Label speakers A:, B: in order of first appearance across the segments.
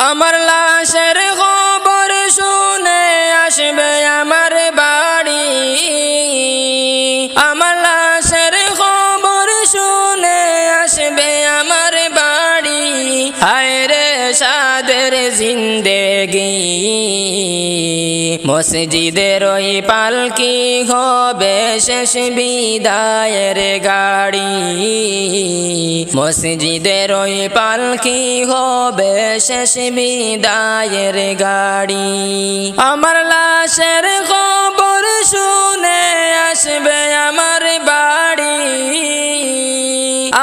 A: আমার লাশের খবর শুনে আসবে মসজিদের ওই পালকি হবে শেষ বিদায়ের গাড়ি। মসজিদের ওই পালকি হবে শেষ বিদায়ের গাড়ি। আমার লাশের খবর শুনে আসবে আমার বাড়ি।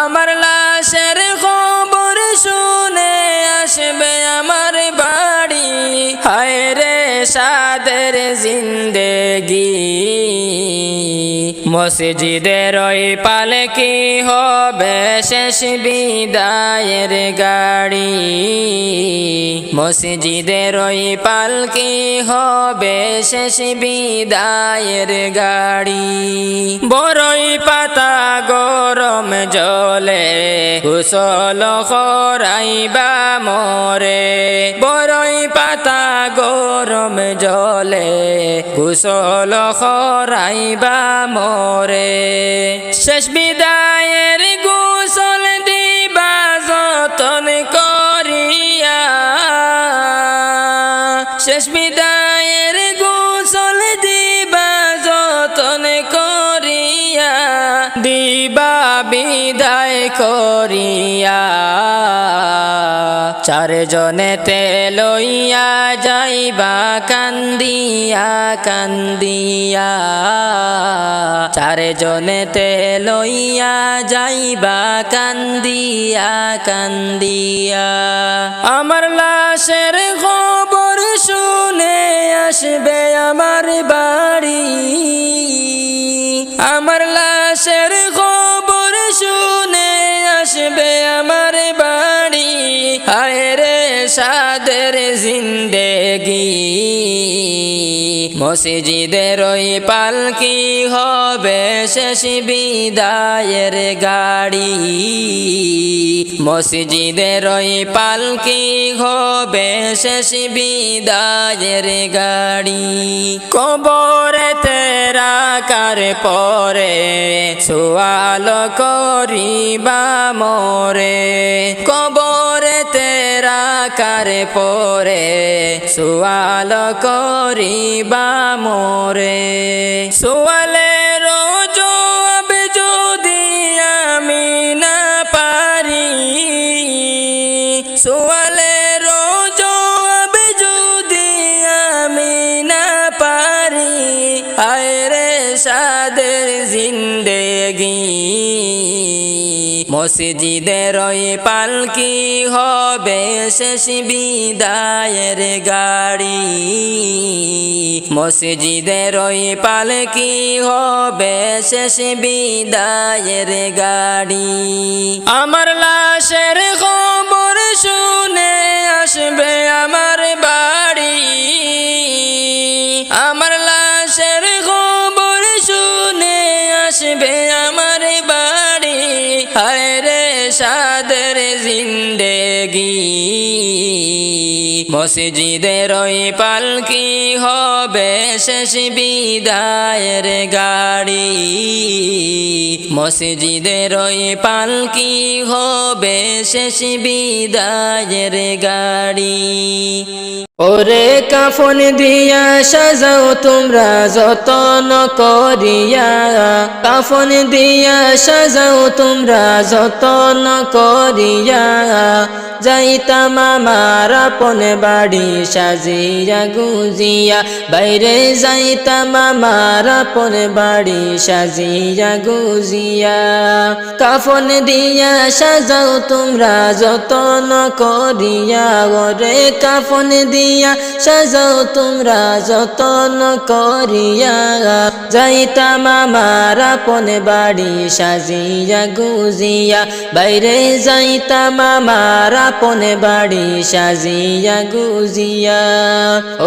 A: আমার লাশের খবর শুনে আসবে আমার বাড়ি। হায় সাদের জিন্দেগি। মসজিদের ওই পালকি হবে শেষ বিদায়ের গাড়ি? মসজিদের ওই পালকি হবে শেষ বিদায়ের গাড়ি? বড়ই পাতা গরম জলে কুশল খরাইবা মরে। বড়ই পাতা গরম জলে কুশল খরাইবা মরে। শেষ বিদায়ের গুসল দিবা, যতন করিয়া। শেষ বিদায়ের গোসল দিবা, যতন করিয়া। দিবা বিদায় করিয়া। চারজনেতে লইয়া যাইবা, কান্দিয়া কান্দিয়া। চারজনেতে লইয়া যাইবা, কান্দিয়া কান্দিয়া। আমার লাশের খবর শুনে আসবে আমার বাড়ি। আমার লাশের রে সাদের জিন্দেগি। মসজিদের ওই পালকি হবে? শেষ বিদায়ের গাড়ি। মসজিদের ওই পালকি হবে? শেষ বিদায়ের গাড়ি। কবরে তেরা কার পরে সোয়াল করিবা মোরে। কবরে তেরা কার পরে সোয়াল করিবা মোরে। সোয়ালের মসজিদের পালকি হবে? শেষ বিদায়ের গাড়ি। মসজিদের পালকি হবে? শেষ বিদায়ের গাড়ি। আমার লাশের খবর শুনে আসবে আমার বাড়ি। আমার লাশের খবর শুনে আসবে আমার হায় রে সাদের জিন্দেগি। মসজিদের ওই পালকি হবে শেষ বিদায়ের গাড়ি? মসজিদের ওই পালকি হবে শেষ বিদায়ের গাড়ি? ওরে কাফন দিয়া সাজাও তোমরা যতন করিয়া। কাফন দিয়া সাজাও তোমরা যতন করিয়া। যাইতাম আমার আপন বাড়ি সাজিয়া গুজিয়া। বাইরে যাইতাম আমার আপন বাড়ি সাজিয়া গুজিয়া। কাফন দিয়া সাজাও তোমরা যতন করিয়া। ওরে কাফন দিয়া দিয়া সাজাও তোমরা যতন করিয়া। যাইতাম আমার আপন বাড়ি সাজিয়া গুজিয়া। বাইরে যাইতাম আমার আপন বাড়ি সাজিয়া গুজিয়া।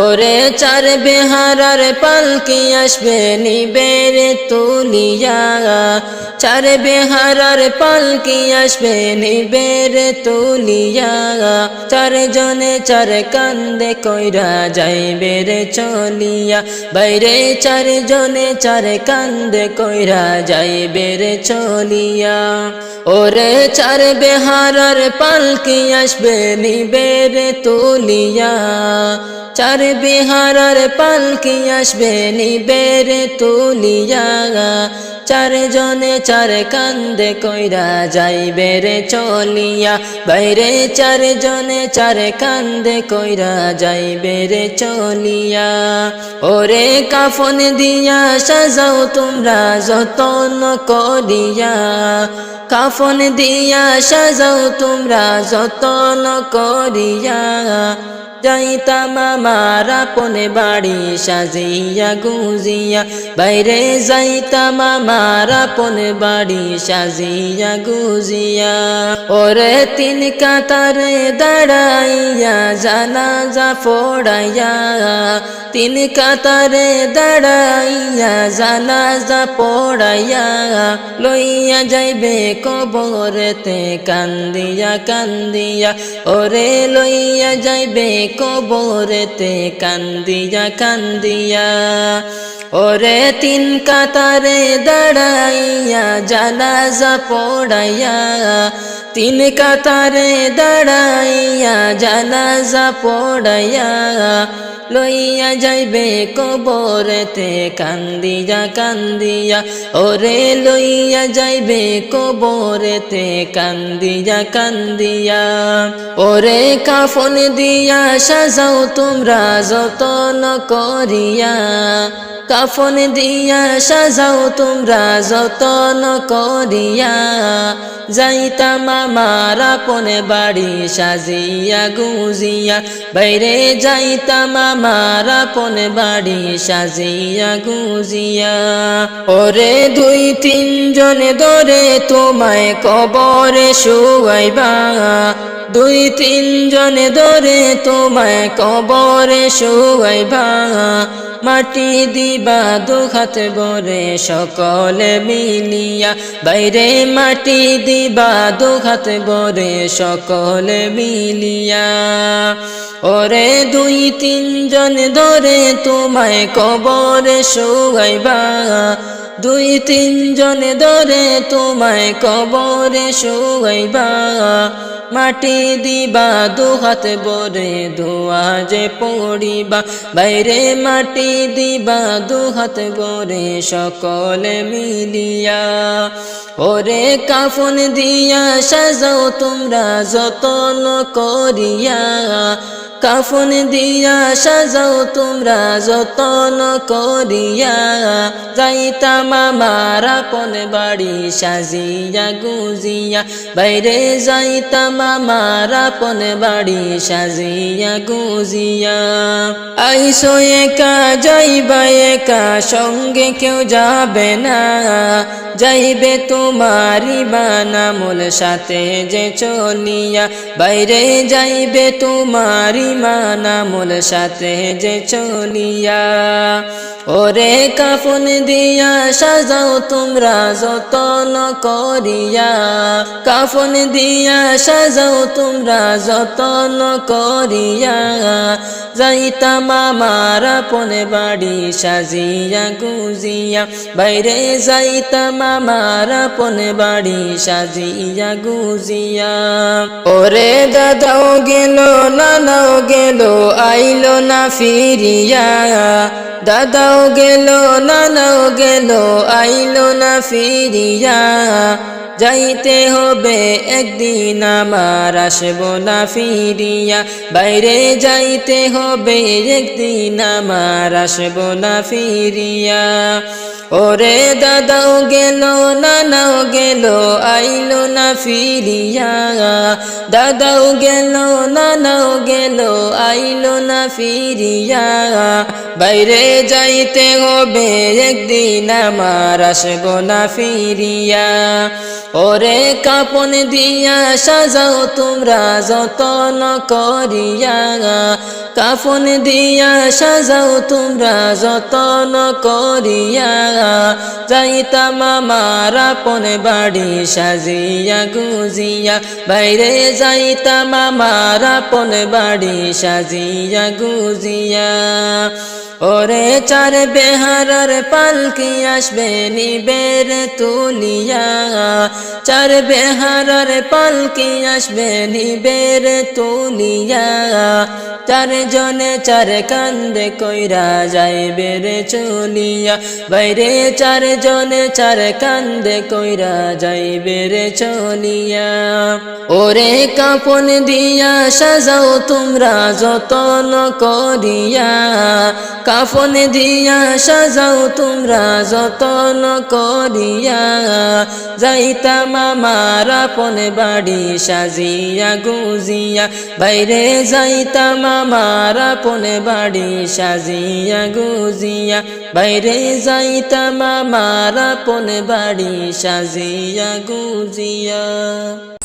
A: ওরে চার বেহারার পালকি আসবে নিবের তুলিয়া। চার বেহারার পালকি আসবে নিবের তুলিয়া। চার জনে চার কান্দে কইরা যাইবে রে চলিয়া। বাইরে চার জনে চার কান্দে কইরা যাইবে রে চলিয়া। ওরে চার বেহারার পালকি আসবে নিবের তুলিয়া। চার বিহারার পালকি আসবে নিবের তুলিয়া। চার জনে চার কান্দে কইরা যাইবে রে চলিয়া। বাইরে চার জনে চার কান্দে কইরা যাইবে রে চলিয়া। ওরে কাফন দিয়া সাজাও তোমরা যতন করিয়া। কাফন দিয়া সাজাও তোমরা যতন করিয়া। যাইতাম আমার আপন বাড়ি সাজিয়া গুজিয়া। বাইরে যাইতাম আমার আপন বাড়ি সাজিয়া গুজিয়া। ওরে তিন কাতারে দাঁড়াইয়া, জানাজা ফোড়াইয়া তিন কাতারে দাঁড়াইয়া, জানাজা পড়াইয়া। লইয়া যাইবে কবরেতে, কান্দিয়া কান্দিয়া। ওরে লইয়া যাইবে কবরেতে কান্দিয়া কান্দিয়া ওরে তিন কাতারে দাঁড়াইয়া জানাজা পড়াইয়া তিন কাতারে দাঁড়াইয়া জানাজা পড়াইয়া লইয়া যাইবে কবরেতে, কান্দিয়া কান্দিয়া। ওরে লইয়া যাইবে কবরেতে, কান্দিয়া কান্দিয়া। ওরে কাফন দিয়া সাজাও তোমরা যতন করিয়া। কাফন দিয়া সাজাও তোমরা যতন করিয়া। যাইতাম আমার বাড়ি সাজিয়া গুজিয়া, বাইরে যাইতাম আমার আপন বাড়ি সাজিয়া গুজিয়া। ওরে দুই তিনজন ধরে তোমায় কবরে শুয়াইবা দুই তিনজন ধরে তোমায় কবরে শুয়াইবা। মাটি দিবা দুখাত বরে সকলে মিলিয়া। বাইরে মাটি দিবা দুখাত বরে সকলে মিলিয়া। ওরে দুই তিন তিনজন ধরে তোমায় কবরে শুয়াইবা। দুই তিন তিনজন ধরে তোমায় কবরে শুয়াইবা। মাটি দিবা দুহাত বরে দোয়া যে পড়িবা। বাইরে মাটি দিবা দুহাত বরে সকলে মিলিয়া। ওরে কাফন দিয়া সাজাও তোমরা, যতন করিয়া। কাফন দিয়া সাজাও তোমরা যতন করিয়া। যাইতাম আমার আপন বাড়ি সাজিয়া গুজিয়া। বাইরে যাইতাম আমার আপন বাড়ি সাজিয়া গুজিয়া। আইসো একা, যাইবা একা, সঙ্গে কেউ যাবে না। যাইবে তোমারি বানামুল সাথে যে চলিয়া। বাইরে যাইবে তোমারি মানামুল সাথে যে চলিয়া ওরে কাফন দিয়া সাজাও তোমরা যতন করিয়া। কাফন দিয়া সাজাও তোমরা যতন করিয়া। যাইতা আমার আপন বাড়ি সাজিয়া গুজিয়া। বাইরে যাইতা আমার আপন বাড়ি সাজিয়া গুজিয়া। ওরে দাদাও গেল, নানাও গেল, আইলো না ফিরিয়া। দাদাও গেল নানাও গেল আইলো না ফিরিয়া। যাইতে হবে একদিন আমার, আসব না ফিরিয়া। বাইরে যাইতে হবে একদিন আমার, আসব না ফিরিয়া। ওরে দাদাও গেল, নানাও গেল, আইলো না ফিরিয়া। দাদাও গেল, নানাও গেল, আইলো না ফিরিয়া। বাইরে যাইতে হবে একদিন আমার, আসব না ফিরিয়া। ওরে কাপন দিয়া সাজাও তোমরা যতন করিয়া। কাফন দিয়া সাজাও তোমরা যতন করিয়া। যাইতাম আমার আপন বাড়ি সাজিয়া গুজিয়া। বাইরে যাইতাম আমার আপন বাড়ি সাজিয়া গুজিয়া। ওরে চার বেহারার পালকি আসবে নিবের তুলিয়া। চার বেহারার পালকি আসবে নিবের তুলিয়া। চার জনে চার কান্দে কইরা যাইবে রে চলিয়া। বাইরে চার জনে চার কান্দে কইরা যাইবে রে চলিয়া। ওরে কাপন দিয়া সাজাও তোমরা যতন করিয়া। কাফন দিয়া সাজাও তোমরা যতন করিয়া। যাইতাম আমার আপন বাড়ি সাজিয়া গুজিয়া। বাইরে যাইতাম আমার আপন বাড়ি সাজিয়া গুজিয়া। বাইরে যাইতাম আমার আপন বাড়ি সাজিয়া গুজিয়া।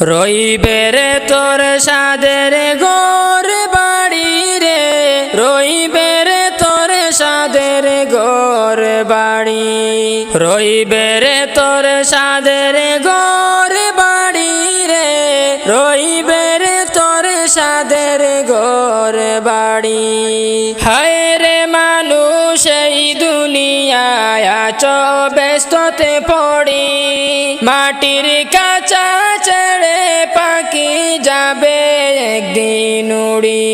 B: রইবে রে তোর সাদের গোর বাড়ি রে। রইবে রে তোর সাদের গোর বাড়ি। রইবে রে তোর সাদের ঘর বাড়ি রে। রইবে রে তোর সাদের ঘর বাড়ি। হায় রে মানুষ, এই দুনিয়ায় আছো ব্যস্ততে পড়ি, মাটির কাঁচা ছেড়ে পাখি যাবে একদিন উড়ি।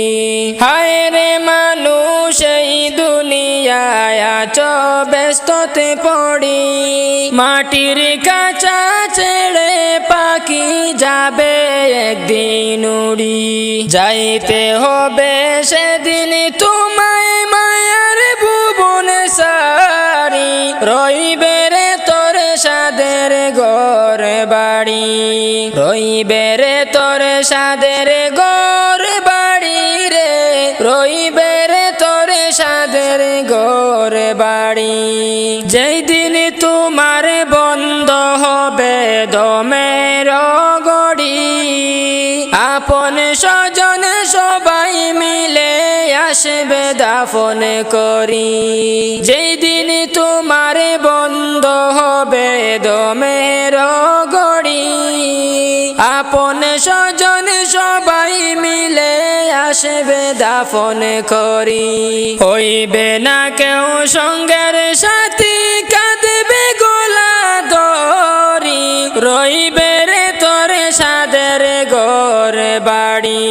B: হায় রে মানুষ, এই দুনিয়ায় আছো ব্যস্ততে পড়ি। মাটির কাঁচা ছেড়ে পাখি যাবে একদিন উড়ি। যাইতে হবে সেদিন তোমায় মায়ার ভুবন সারি। রইবে ঘর বাড়ি। রইবে রে তোর সাদের ঘর বাড়ি রে। রইবে রে তোর সাদের ঘর বাড়ি। যেই দিন তোমার বন্ধ হবে দমের আসবে দাফন করি। যেই দিন তোমার বন্ধ হবে দমের গড়ি আপন স্বজন সবাই মিলে আসবে দাফন করি। হইবে না কেউ সঙ্গের সাথী, কাঁদবে গোলা দরি রইবে রে সাদের গোর বাড়ি।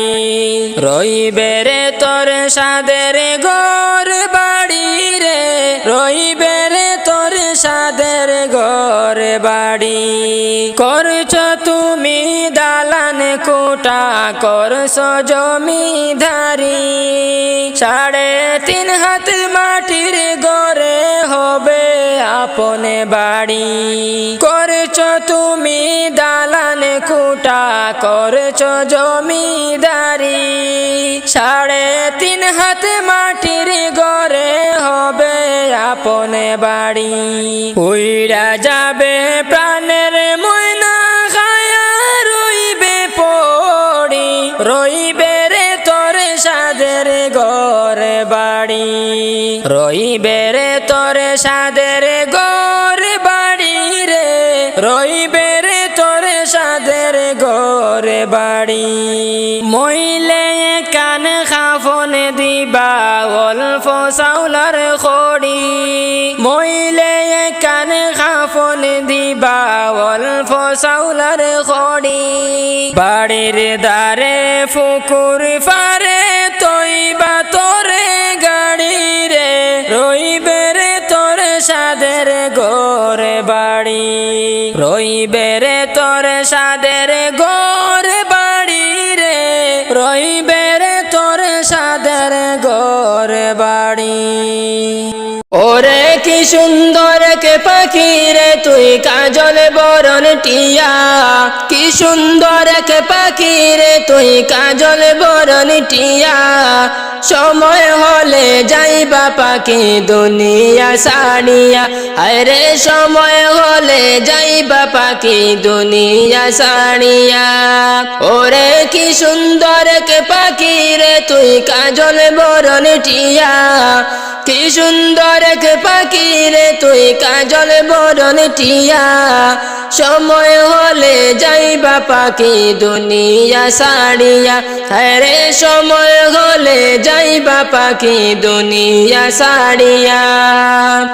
B: রইবে রে তোর সাদের গোর বাড়ি রে। রইবে রে তোর সাদের গোর বাড়ি। করছ তুমি দালান কোটা, করছ জমিধারি সাড়ে তিন হাত মাটির হবে আপনে বাড়ি। করছ তুমি দালান কুটা করছ জমিদারি। সাড়ে তিন হাত মাটির গড়ে হবে আপনে বাড়ি। উইরা যাবে প্রাণের ময়না ঘর বাড়ি। রইবে রে তোর সাদের ঘর বাড়ি রে। রইবে রে তোর সাদের ঘর বাড়ি। মইলে কান খাফন দিবা, অল্প চাউলার খড়ি। মইলে কান খাফন দিবা, অল্প চাউলার খড়ি। বাড়ির দ্বারে ফুকুর ফারে তৈবা বাড়ি। রইবে রে তোর সাদের গোর বাড়ি রে। রইবে রে তোর সাদের গোর বাড়ি।
A: ওরে কি সুন্দর কে পাখি রে তুই? কাজল বরণ টিয়া। কি সুন্দর কে পাখি রে তুই? কাজল বরণ টিয়া। সময় হলে যাইবা পাখি দুনিয়া সাড়িয়া আরে সময় হলে যাইবা পাখি দুনিয়া সাড়িয়া ওরে, কি সুন্দর কে পাখি রে তুই? কাজল বরণ টিয়া। কি সুন্দর কে পাখি রে তুই? কাজল বরণ টিয়া, সময় হলে যাইবা পাখি দুনিয়া সাড়িয়া হরে সময় হলে যাইবা পাখি দুনিয়া সাড়িয়া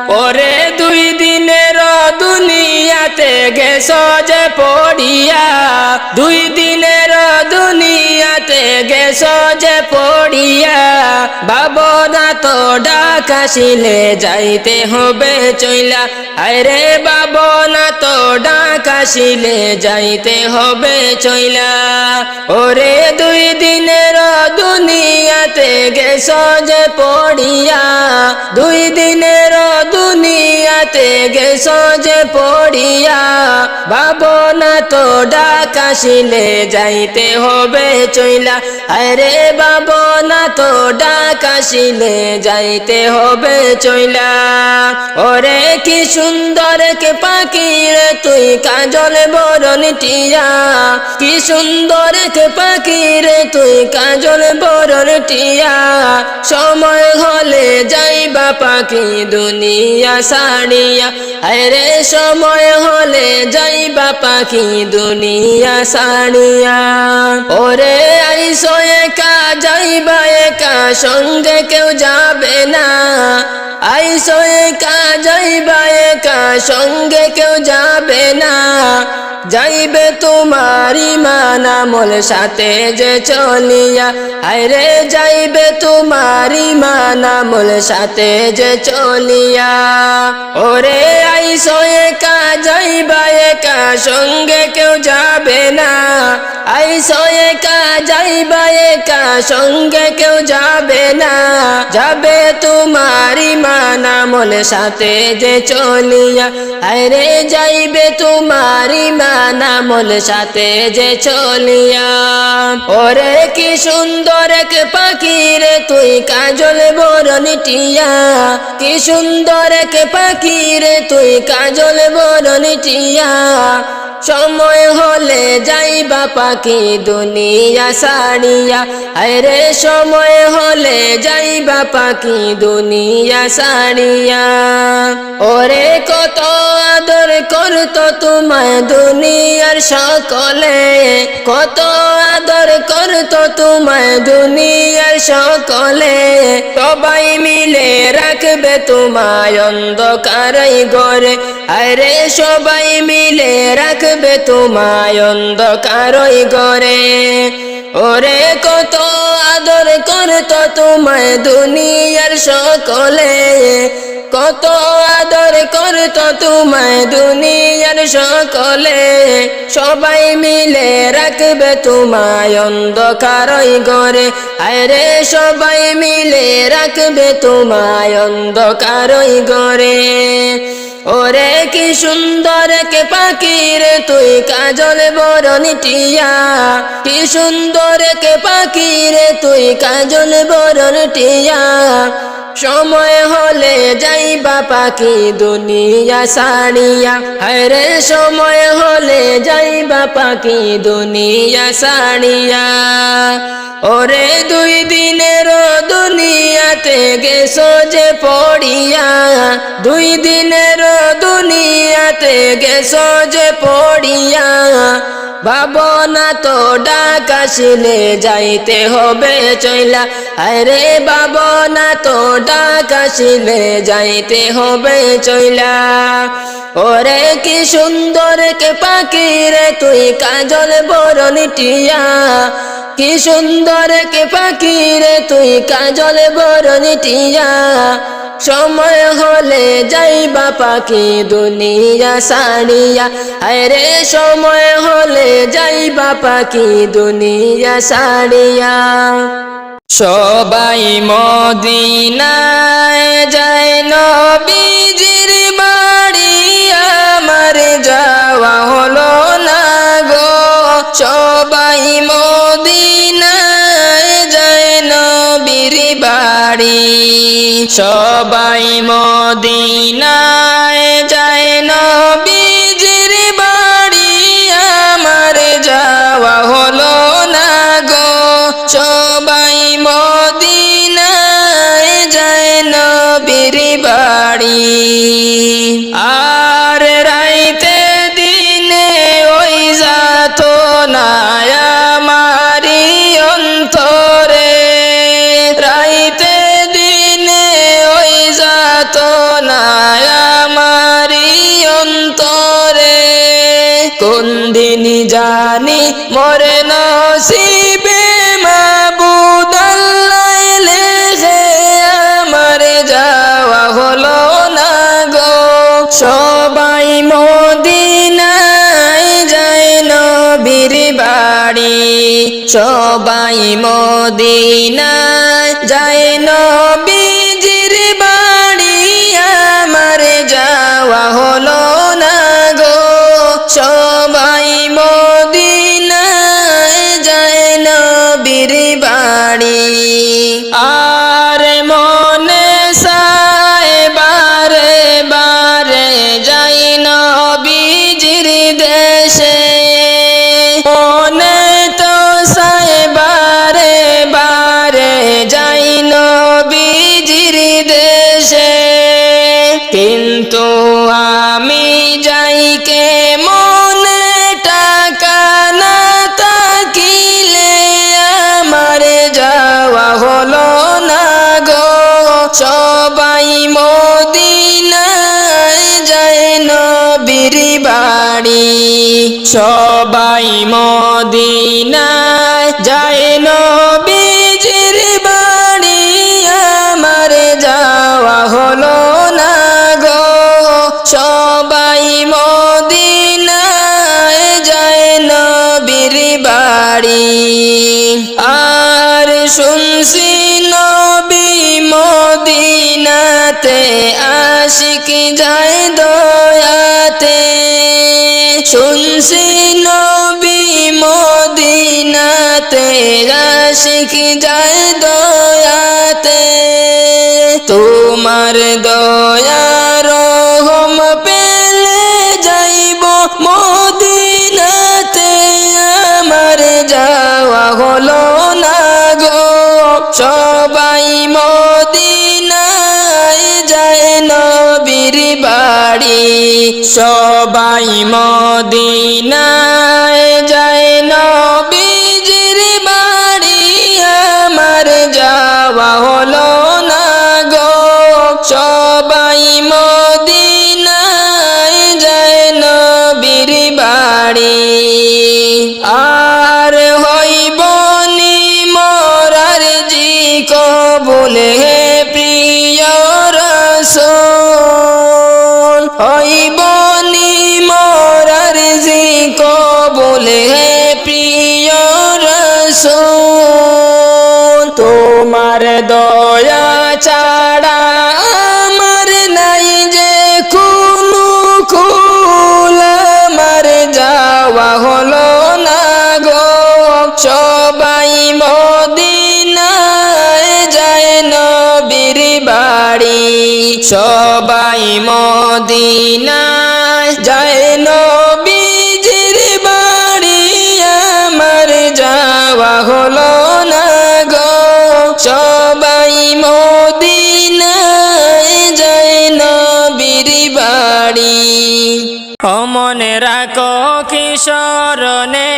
A: পরে দুই দিনের দুনিয়াতে গেছ যে পড়িয়া। দুই দিনের দুনিয়াতে গেছ যে পড়িয়া। বাবনা তো ডাকাশিলে যাইতে হবে চইলা। আরে বাবনা তো ডাকাশিলে যাইতে হবে চইলা। ওরে দুই দিনের দুনিয়াতে গেছ যে পড়িয়া। দুই দিনের দুনিয়াতে গেছ যে পড়িয়া। বাবনা তো ডাকাশিলে যাইতে হবে চইলা। আরে বাবনা তো ডাকাশিলে যাইতে হবে চইলা। ওরে কি সুন্দর, কে পাখি রে তুই? কাজল বরণ টিয়া। কি সুন্দর, কে পাখি রে তুই? কাজল বরণ টিয়া। সময় হলে যাইবা পাখি দুনিয়া সাড়িয়া আরে সময় হলে যাইবা পাখি দুনিয়া সাড়িয়া ওরে আইসো একা, যাইবা একা, সঙ্গে কেউ যাবে না। আইসো একা, যাইবা একা সঙ্গে কেউ যাবে না। যাইবে তোমারি মানামল সাথে যে চলিয়া। আরে যাইবে তোমারি মানামল সাথে যে চলিয়া। ওরে, আইসো একা, যাইবা একা, সঙ্গে কেউ যাবে না। আইসো একা, যাইবা একা, সঙ্গে কেউ যাবে না। যাবে তোমারি মানামল সাথে যে চলিয়া। আরে যাইবে তোমারি মানামল সাথে যে চলিয়া। ওরে কি সুন্দর এক পাখি রে তুই কাজল বরণ টিয়া। কি সুন্দর এক পাখি রে তুই কাজল বরণ টিয়া। সময় হলে যাইবা পাখি দুনিয়া সাড়িয়া আরে সময় হলে যাইবা পাখি দুনিয়া সাড়িয়া ওরে কত আদর করতো তোমায় দুনিয়ার সকলে। কত আদর করতো তোমায় দুনিয়ার সকলে। সবাই মিলে রাখবে তোমায় অন্ধকারাই গড়ে আরে সবাই মিলে রাখবে তোমায় অন্ধকারই গড়ে ওরে কত আদর করতো তোমায় দুনিয়ার সকলে। কত আদর করতো তোমায় দুনিয়ার সকলে। সবাই মিলে রাখবে তোমায় অন্ধকারই গড়ে আরে সবাই মিলে রাখবে তোমায় অন্ধকারই গড়ে ওরে কি সুন্দর কে পাখি রে, তুই কাজল বরণ টিয়া কি সুন্দর কে পাখি রে, তুই কাজল বরণ টিয়া সময় হলে যাইবা পাখি দুনিয়া সাড়িয়া হরে সময় হলে যাইবা পাখি দুনিয়া সাড়িয়া ওরে দুই দিনের দুনিয়াতে গেছো যে পড়িয়া। দুই দিনের দুনিয়াতে গেছ যে পড়িয়া ভাবনা তো ডাক ডাকাশিলে যাইতে হবে চইলা। আরে বাবনা তো ডাক ডাকাশিলে যাইতে হবে চইলা। ওরে কি সুন্দর কে পাখি রে তুই কাজল বরণ টিয়া। কি সুন্দর কে পাখি রে তুই কাজল বরণ টিয়া। সময় হলে যাইবা পাখি দুনিয়া সাড়িয়া আরে সময় হলে যাই বাপা কি দুনিয়া সারিয়া। সবাই মদিনায় যায় নবীজির বাড়ি, আমার যাওয়া হলো না গো। সবাই মদিনায় যায় নবীর বাড়ি, সবাই মদিনায় যায় নবী আর রাইতে দিনে ওই যাত না আমারি অন্তরে। রাইতে দিনে ওই যাত না আমারি অন্তরে। কোন দিন জানি মরে সবাই মদিনা যায় নবীজির বাড়ি, সবাই মদিনায় যায় নবীজির বাড়ি। আমার যাওয়া হলো না গো, সবাই মদিনায় যায় নবীর বাড়ি। আর শুনছি নবী মদিনাতে আশিক যায় দয়াতে। শুনছি নবী মদিনাতে আশিক যায় দয়াতে। তোমার দয়ার রহম পেলে যাইব মদিনাতে। আমার যাওয়া হলো না গো সবাই বাড়ি সবাই মদিনায় যায় নবীজির সবাই মদিনায় যায় নবীজির বাড়ি। আমার যাওয়া হলো না গো। সবাই মদিনায় যায় নবীর বাড়ি।
B: অমনে রাখো কিশোরনে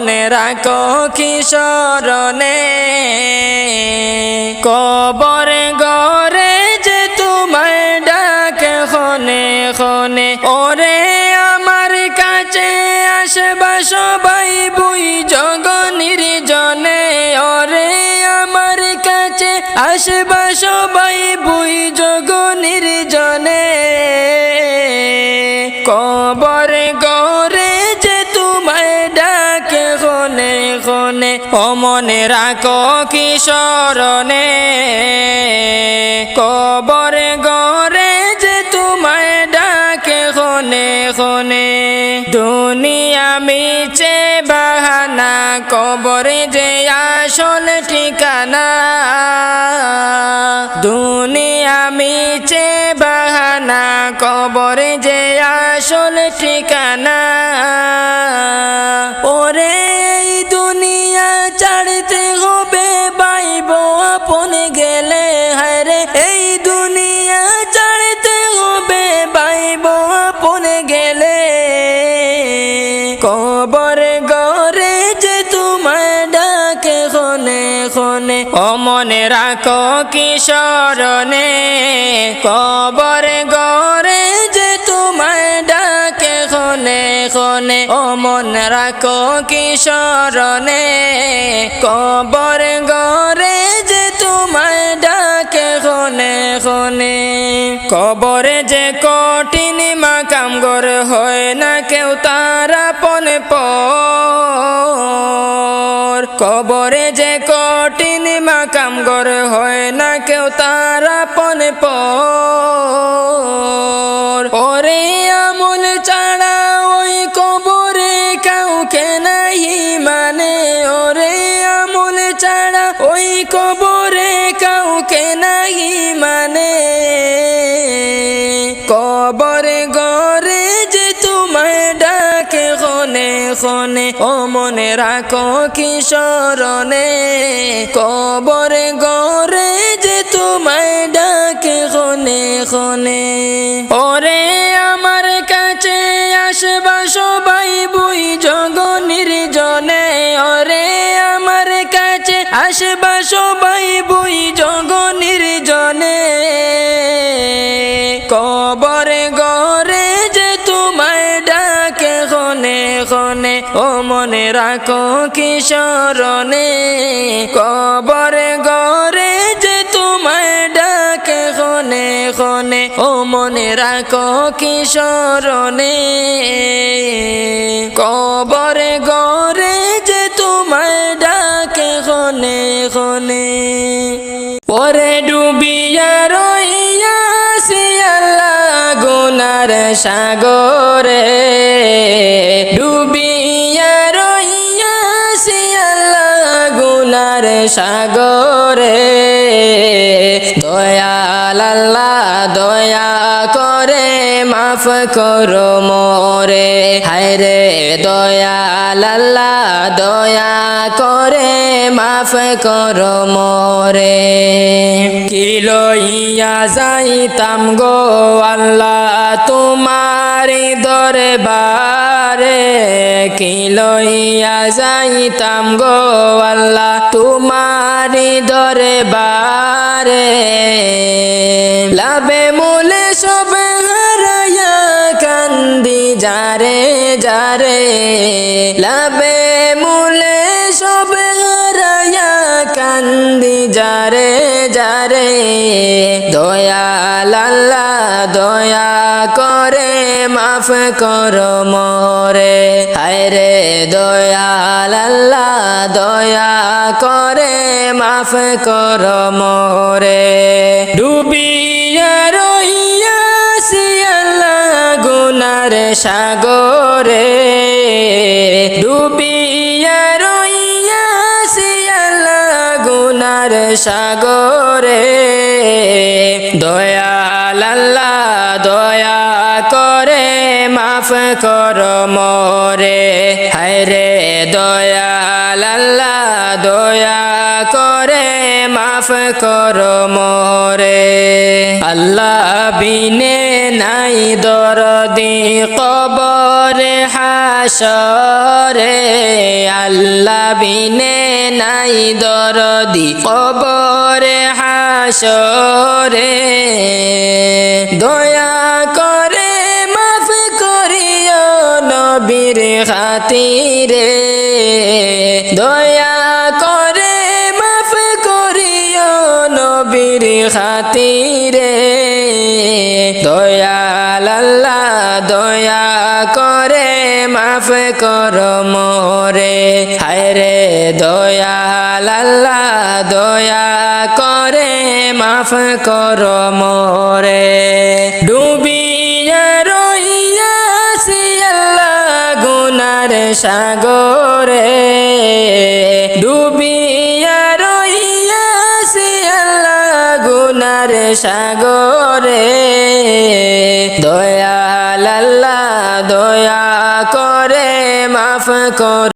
B: মনে রাখো কিশোরনে কবরে গরে যে তোমায় ডাকে খনে খনে। ওরে আমার কাছে আসবা সবাই বুই জগনির জনে। ওরে আমার কাছে আসবা সবাই বুই জগনির জনে। কবরে গরে যে তোমায় ডাকে খনে খনে ও মনে রাখো কিশোরনে কবরে গরে যে তোমায় ডাকে খনে খনে। দুনিয়া মিছে বাহানা, কবরে যে আসল ঠিকানা। দুনিয়া মিছে বাহানা, কবরে যে আসল ঠিকানা। খনে ও মনে রাখো কিশোরনে কবর গরে যে তোমায় ডাকে খনে খনে, ও মনে রাখো কিশোরনে কবর গরে যে তোমায় ডাকে খনে খনে। কবরে যে কঠিন মাকাম গর হয় না কেউ তারা পনে পর, কবরে যে কঠিন মাকাম করে হয় না কেউ তারা পনে পর। ওরে আমল ছাড়া ওই কবরে কাউকে নাহি মানে। ওরে আমল ছাড়া ওই কবরে কাউকে নাহি মানে। খনে ও মনে রাখো কিশোরনে কবরে গরে যে তোমায় ডাকে খনে খনে। ওরে আমার কাছে আসবা সবাই বুই জগ নির্জনে ওরে আমার কাছে আসবা সবাই বুই জগ নির্জনে রাখো কিশোরনে কবরে গরে যে তোমায় ডাকে খনে খনে, ও মনে রাখো কিশোরনে কবরে গরে যে তোমায় ডাকে খনে খনে। পরে ডুবিয়া রইয়া আল্লাহ গুনার সাগরে মাফ করো মোরে। হায় রে দয়াল দয়া করে মাফ করো মোরে। কি লইয়া যাইতাম গো আল্লাহ তোমারি দরবারে? কি লইয়া যাইতাম গো আল্লাহ তোমারি দরবারে? লাভে মূলে যারে যারে। লাভে মূলে সব হারায়া কান্দি যারে যারে। দয়াল আল্লাহ দয়া করে, মাফ কর মরে। হায় রে দয়াল আল্লাহ দয়া করে, মাফ কর মরে। ডুবিয়া গুনার সাগরে ডুবিয়া রইয়া শিয়াল গুনার সাগরে। দয়াল আল্লাহ দয়া করে, মাফ কর মরে। হায় রে দয়াল কর মোরে। আল্লাহ বিনে নাই দরদি, কবরে হাসরে আল্লাহ বিনে নাই দরদি, কবরে হাসরে দয়া করে মাফ করিও নবীর খাতিরে। দয়া দয়াল আল্লাহ দয়া করে, মাফ কর মোরে। হায় রে দয়া দয়াল দয়া করে, মাফ কর মোরে। ডুবিয়া রইয়াছি আল্লাহ গুনার সাগরে। গুনার সাগরে। দয়া লাল্লা দয়া করে মাফ কর।